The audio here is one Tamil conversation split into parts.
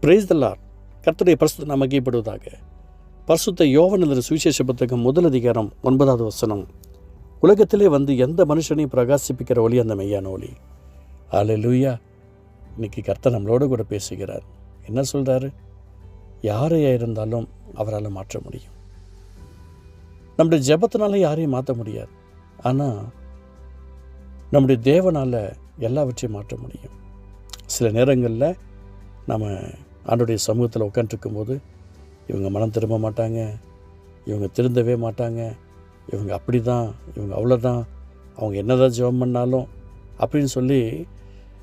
பிரைஸ் தல்லார் கர்த்தருடைய பரிசுத்த நமக்கைப்படுவதாக பரிசுத்த யோவன் சுவிசேஷ புத்தகம் முதல் அதிகாரம் ஒன்பதாவது வசனம். உலகத்திலே வந்து எந்த மனுஷனையும் பிரகாசிப்பிக்கிற ஒளி அந்த மெய்யான ஒளி. ஆலே லூயா இன்னைக்கு கர்த்தர் நம்மளோட கூட பேசுகிறார். என்ன சொல்கிறாரு யாரையாக இருந்தாலும் அவரால் மாற்ற முடியும். நம்முடைய ஜெபத்தினால யாரையும் மாற்ற முடியாது. ஆனால் நம்முடைய தேவனால் எல்லாவற்றையும் மாற்ற முடியும். சில நேரங்களில் நம்ம ஆண்டுடைய சமூகத்தில் உட்காந்துருக்கும் போது இவங்க மனம் திரும்ப மாட்டாங்க இவங்க திருந்தவே மாட்டாங்க இவங்க அப்படி தான் இவங்க அவ்வளோதான் அவங்க என்னதான் ஜெபம் பண்ணாலும் அப்படின்னு சொல்லி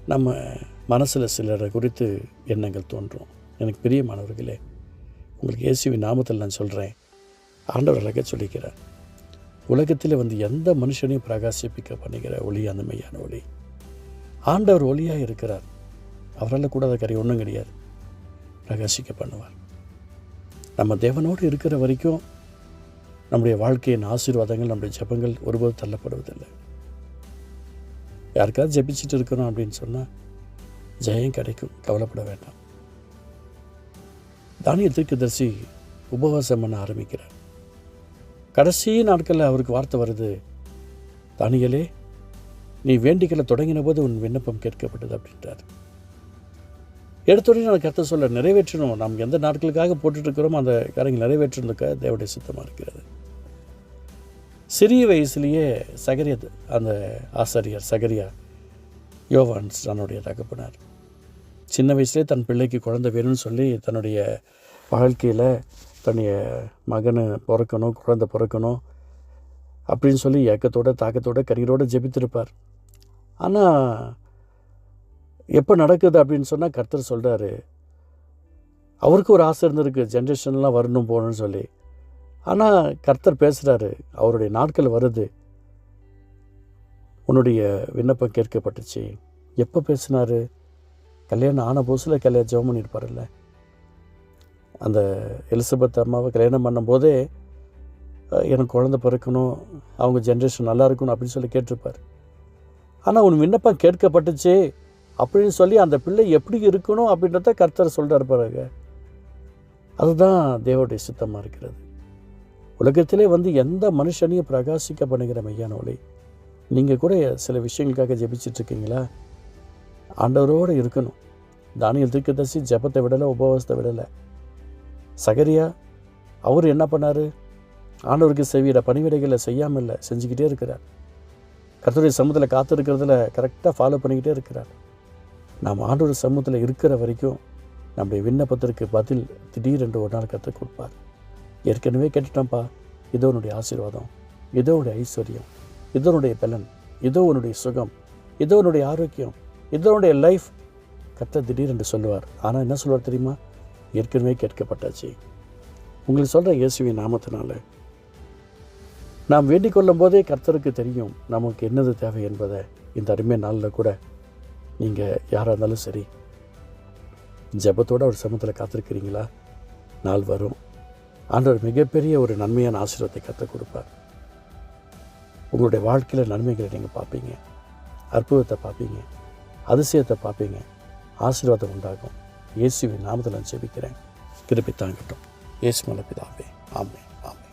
நம்ம மனசில் சிலரை குறித்து எண்ணங்கள் தோன்றும். எனக்கு பிரியமானவர்களே உங்களுக்கு இயேசுவின் நாமத்தில் நான் சொல்கிறேன் ஆண்டவர் அழக சொல்லிக்கிறார். உலகத்தில் வந்து எந்த மனுஷனையும் பிரகாசிப்பிக்க பண்ணுகிற ஒளி அந்த மெய்யான ஒளி. ஆண்டவர் ஒளியாக இருக்கிறார். அவரால் கூடாத கரை ஒன்றும் கிடையாது. பிரகாசிக்க பண்ணுவார். நம்ம தேவனோடு இருக்கிற வரைக்கும் நம்முடைய வாழ்க்கையின் ஆசீர்வாதங்கள் நம்முடைய ஜெபங்கள் ஒருபோது தள்ளப்படுவதில்லை. யாருக்காவது ஜபிச்சுட்டு இருக்கிறோம் அப்படின்னு சொன்னால் ஜெயம் கிடைக்கும் கவலைப்பட வேண்டாம். தானிய தீர்க்கதரிசி உபவாசம் பண்ண ஆரம்பிக்கிறார். கடைசி நாட்களில் அவருக்கு வார்த்தை வருது தானியலே நீ வேண்டிகளை தொடங்கின போது உன் விண்ணப்பம் கேட்கப்பட்டது அப்படின்றார். எடுத்தோடனே நான் கருத்தை சொல்ல நிறைவேற்றணும். நாம் எந்த நாட்களுக்காக போட்டுட்ருக்கிறோமோ அந்த காரியங்கள் நிறைவேற்றணுக்க தேவடைய சித்தமாக இருக்கிறது. சிறிய வயசுலேயே சகரிய அந்த ஆசாரியர் சகரியா யோவான்ஸ் தன்னுடைய தகப்பனார். சின்ன வயசுலேயே தன் பிள்ளைக்கு குழந்தை வேணும்னு சொல்லி தன்னுடைய வாழ்க்கையில் தன்னுடைய மகனை பிறக்கணும் குழந்தை பிறக்கணும் அப்படின்னு சொல்லி ஏக்கத்தோட தாக்கத்தோட கண்ணீரோடு ஜெபித்திருப்பார். ஆனால் எப்போ நடக்குது அப்படின்னு சொன்னால் கர்த்தர் சொல்கிறாரு அவருக்கு ஒரு ஆசை இருந்திருக்கு ஜென்ரேஷன்லாம் வரணும் போகணும்னு சொல்லி. ஆனால் கர்த்தர் பேசுகிறாரு அவருடைய நாட்கள் வருது. உன்னுடைய விண்ணப்பம் கேட்கப்பட்டுச்சு. எப்போ பேசினார்? கல்யாணம் ஆன புதுசில் கல்யாணம் ஜெபம் பண்ணியிருப்பார்ல அந்த எலிசபெத் அம்மாவை கல்யாணம் பண்ணும்போதே எனக்கு குழந்தை பிறக்கணும் அவங்க ஜென்ரேஷன் நல்லா இருக்கணும் அப்படின்னு சொல்லி கேட்டிருப்பார். ஆனால் உன் விண்ணப்பம் கேட்கப்பட்டுச்சு அப்படின்னு சொல்லி அந்த பிள்ளை எப்படி இருக்கணும் அப்படின்றத கர்த்தர் சொல்கிறார் பிறகு அதுதான் தேவனுடைய சித்தமாக இருக்கிறது. உலகத்திலே வந்து எந்த மனுஷனையும் பிரகாசிக்க பண்ணுகிற மையான ஒளி. நீங்கள் கூட சில விஷயங்களுக்காக ஜெபிச்சிட்டு இருக்கீங்களா? ஆண்டவரோடு இருக்கணும். தானியல் திருக்கதர்சி ஜெபத்தை விடலை உபவாசத்தை விடலை. சகரியா அவர் என்ன பண்ணார்? ஆண்டவருக்கு செவியிட பணிவிடைகளை செய்யாமல் இல்லை செஞ்சுக்கிட்டே இருக்கிறார். கர்த்தருடைய சமூகத்தில் காத்திருக்கிறதுல கரெக்டாக ஃபாலோ பண்ணிக்கிட்டே இருக்கிறார். நாம் ஆண்டவர் சமூகத்தில் இருக்கிற வரைக்கும் நம்முடைய விண்ணப்பத்திற்கு பதில் திடீரென்று ஒரு நாள் கற்றுக் கொடுப்பார். ஏற்கனவே கேட்டுட்டோம்ப்பா இதோ உன்னுடைய ஆசீர்வாதம் இதோ உன்னுடைய ஐஸ்வர்யம் இதோ உன்னுடைய பலன் இதோ உன்னுடைய சுகம் இதோ உன்னுடைய ஆரோக்கியம் இதோ உன்னுடைய லைஃப். கத்த திடீரென்று சொல்லுவார். ஆனால் என்ன சொல்லுவார் தெரியுமா? ஏற்கனவே கேட்கப்பட்டாச்சு. உங்களுக்கு சொல்கிற இயேசுவின் நாமத்தினால. நாம் வேண்டிக் கொள்ளும் போதே கர்த்தருக்கு தெரியும் நமக்கு என்னது தேவை என்பதை. இந்த அருமை நாளில் கூட நீங்கள் யாராக இருந்தாலும் சரி ஜபத்தோடு அவர் சமத்தில் காத்திருக்கிறீங்களா? நாள் வரும். ஆண்டவர் மிகப்பெரிய ஒரு நன்மையான ஆசீர்வாதத்தை கற்றுக் கொடுப்பார். உங்களுடைய வாழ்க்கையில் நன்மைகளை நீங்கள் பார்ப்பீங்க. அற்புதத்தை பார்ப்பீங்க. அதிசயத்தை பார்ப்பீங்க. ஆசீர்வாதம் உண்டாகும். இயேசுவின் நாமத்தில் நான் ஜெபிக்கிறேன். கிருப்பி தாங்கட்டும் இயேசு மலப்பிதாவே ஆமே ஆமே